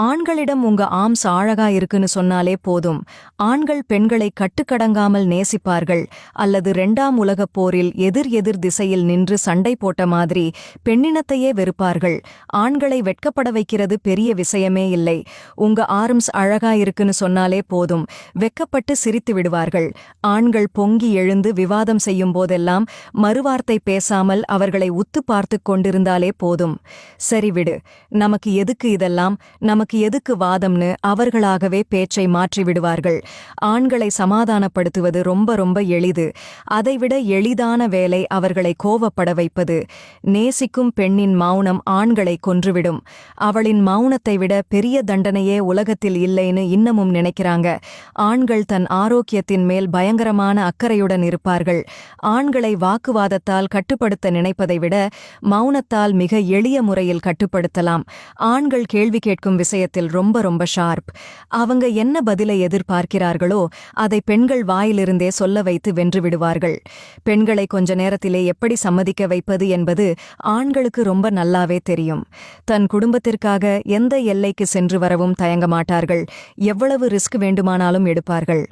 ஆண்களிடம் உங்க ஆம்ஸ் ஆழகா இருக்குன்னு சொன்னாலே போதும். ஆண்கள் பெண்களை கட்டுக்கடங்காமல் நேசிப்பார்கள். அல்லது இரண்டாம் உலகப் போரில் எதிர் எதிர் திசையில் நின்று சண்டை போட்ட மாதிரி பெண்ணினத்தையே வெறுப்பார்கள். ஆண்களை வெட்கப்பட வைக்கிறது பெரிய விஷயமே இல்லை. உங்க ஆர்ம்ஸ் அழகா இருக்குன்னு சொன்னாலே போதும். வெக்கப்பட்டு சிரித்து விடுவார்கள். ஆண்கள் பொங்கி எழுந்து விவாதம் செய்யும் போதெல்லாம் மறுவார்த்தை பேசாமல் அவர்களை உத்து பார்த்துக் கொண்டிருந்தாலே போதும். சரிவிடு நமக்கு எதுக்கு இதெல்லாம்? நமக்கு எதுக்கு வாதம்னு அவர்களாகவே பேச்சை மாற்றி விடுவார்கள் ஆண்களை சமாதானப்படுத்துவது ரொம்ப ரொம்ப எளிது. அதைவிட எளிதான வேலை அவர்களை கோவப்பட வைப்பது. நேசிக்கும் பெண்ணின் மௌனம் ஆண்களை கொன்றுவிடும். அவளின் மௌனத்தை விட பெரிய தண்டனையே உலகத்தில் இல்லைன்னு இன்னமும் நினைக்கிறாங்க. ஆண்கள் தன் ஆரோக்கியத்தின் மேல் பயங்கரமான அக்கறையுடன் இருப்பார்கள். ஆண்களை வாக்குவாதத்தால் கட்டுப்படுத்த நினைப்பதை விட மௌனத்தால் மிக எளிய முறையில் கட்டுப்படுத்தலாம். ஆண்கள் கேள்வி கேட்கும் விஷயத்தில் ரொம்ப ரொம்ப ஷார்ப் அவங்க என்ன பதிலை எதிர்பார்க்கிறார்களோ அதை பெண்கள் வாயிலிருந்தே சொல்ல வைத்து வென்று விடுவார்கள். பெண்களை கொஞ்ச நேரத்திலே எப்படி சம்மதிக்க வைப்பது என்பது ஆண்களுக்கு ரொம்ப நல்லாவே தெரியும். தன் குடும்பத்திற்காக எந்த எல்லைக்கு சென்று வரவும் தயங்க மாட்டார்கள். எவ்வளவு ரிஸ்க் வேண்டுமானாலும் எடுப்பார்கள்.